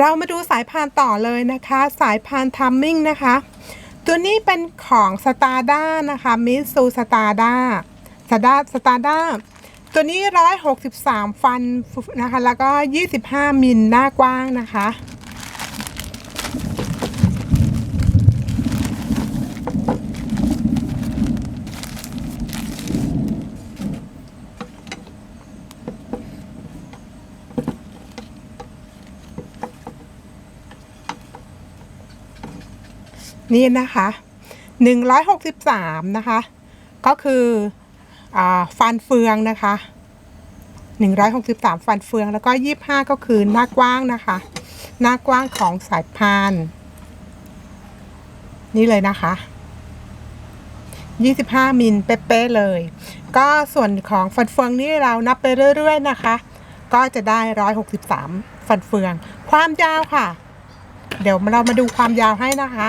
เรามาดูสายพานต่อเลยนะคะ สายพานทัมมิ่งนะคะ ตัวนี้เป็นของสตาร์ด้านะคะมิสซูสตาร์ด้าสตาร์สตาร์ด้าตัวนี้ 163 ฟันนะคะ แล้วก็ 25 มิลหน้ากว้างนะคะ นี่นะคะ163 นะคะ ก็คืออฟันเฟืองนะคะ 163 ฟันเฟืองแล้วก็ 25 ก็คือหน้ากว้างนะคะ หน้ากว้างของสายพาน นี่เลยนะคะ 25 มิลเป๊ะเลย ก็ส่วนของฟันเฟืองนี่เรานับไปเรื่อย ๆ นะคะ ก็จะได้ 163 ฟันเฟือง ความยาวค่ะ เดี๋ยวเรามาดูความยาวให้นะคะ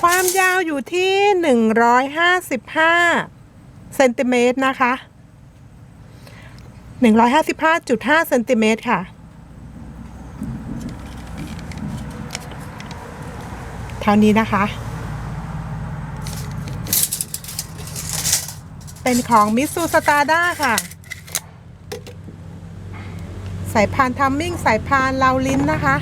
ความยาวอยู่ที่ 155เซนติเมตรนะคะ 155.5เซนติเมตรค่ะ เท่านี้นะคะ เป็นของมิสูสตาด้าค่ะ สายพานทัมมิ่งสายพานลาวลิ้นนะคะ